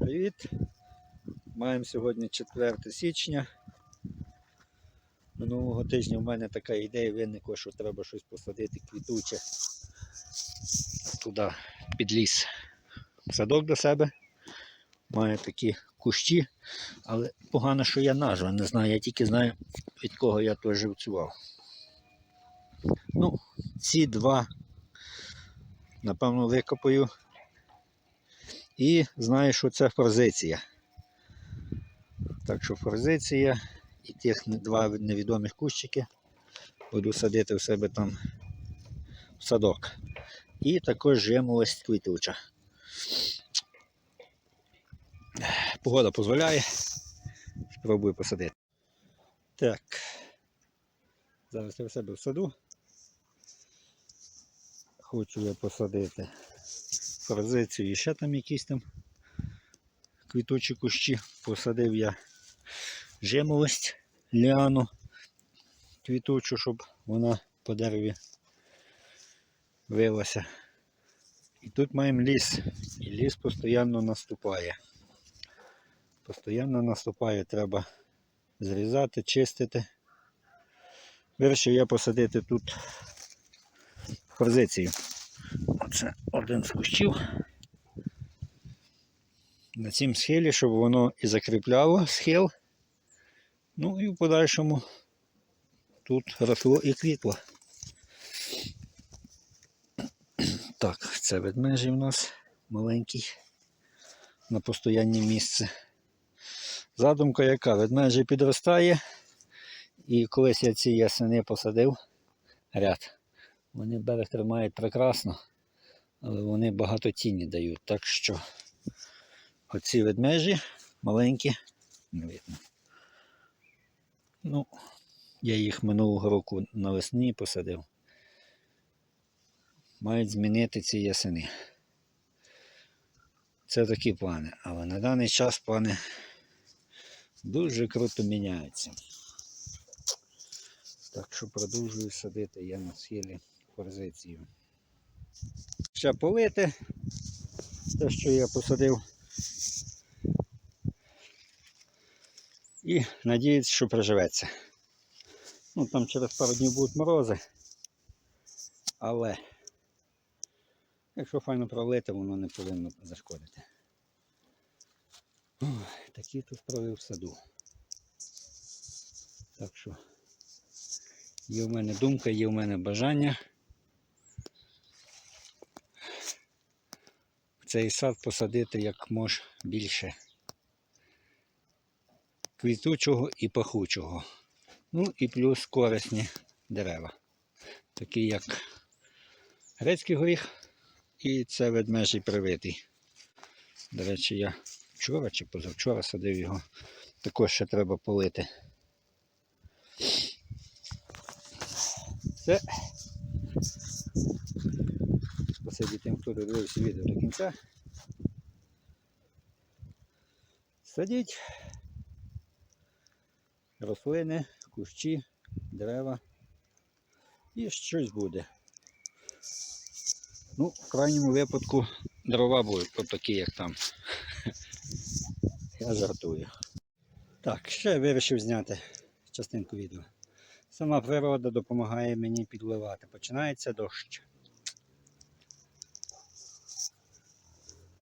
Привіт! Маємо сьогодні 4 січня. Минулого тижня в мене така ідея виникла, що треба щось посадити квітуче туди під ліс. Садок до себе. Маю такі кущі, але погано, що я назва не знаю, я тільки знаю, від кого я то живцював. Ну, ці два, напевно, викопаю. І знаю, що це форзиція. Так що форзиція і тих два невідомих кущики буду садити в себе там в садок. І також жимолость квітуча. Погода дозволяє. Спробую посадити. Так. Зараз я в себе в саду. Хочу я посадити форзицію і ще там якісь там квітучі кущі. Посадив я жимолость, ліану квітучу, щоб вона по дереві вилася. І тут маємо ліс. І ліс постійно наступає. Постійно наступає, треба зрізати, чистити. Вирішив я посадити тут форзицію. Оце один з кущів. На цім схилі, щоб воно і закріпляло схил. Ну і в подальшому тут росло і квітло. Так, це ведмежі в нас маленький на постоянне місце. Задумка яка? Ведмежі підростає. І колись я ці ясени посадив ряд. Вони берег тримають прекрасно, але вони багато тіні дають. Так що оці ведмежі маленькі, не видно. Ну, я їх минулого року навесні посадив. Мають змінити ці ясени. Це такі плани, але на даний час плани дуже круто міняються. Так що продовжую садити я на схилі форзицію. Ще полити те, що я посадив. І надіюсь, що приживеться. Ну, там через пару днів будуть морози. Але якщо файно пролити, воно не повинно зашкодити. Такі тут справи в саду. Так що є в мене думка, є в мене бажання. Цей сад посадити як мож більше квітучого і пахучого. Ну і плюс корисні дерева. Такі як грецький горіх і це ведмежий привитий. До речі, я вчора чи позавчора садив його. Також ще треба полити. Все. Хто додивився відео до кінця. Садіть рослини, кущі, дерева і щось буде. Ну, в крайньому випадку дрова будуть такі, як там. Я жартую. Так, ще вирішив зняти частинку відео. Сама природа допомагає мені підливати. Починається дощ.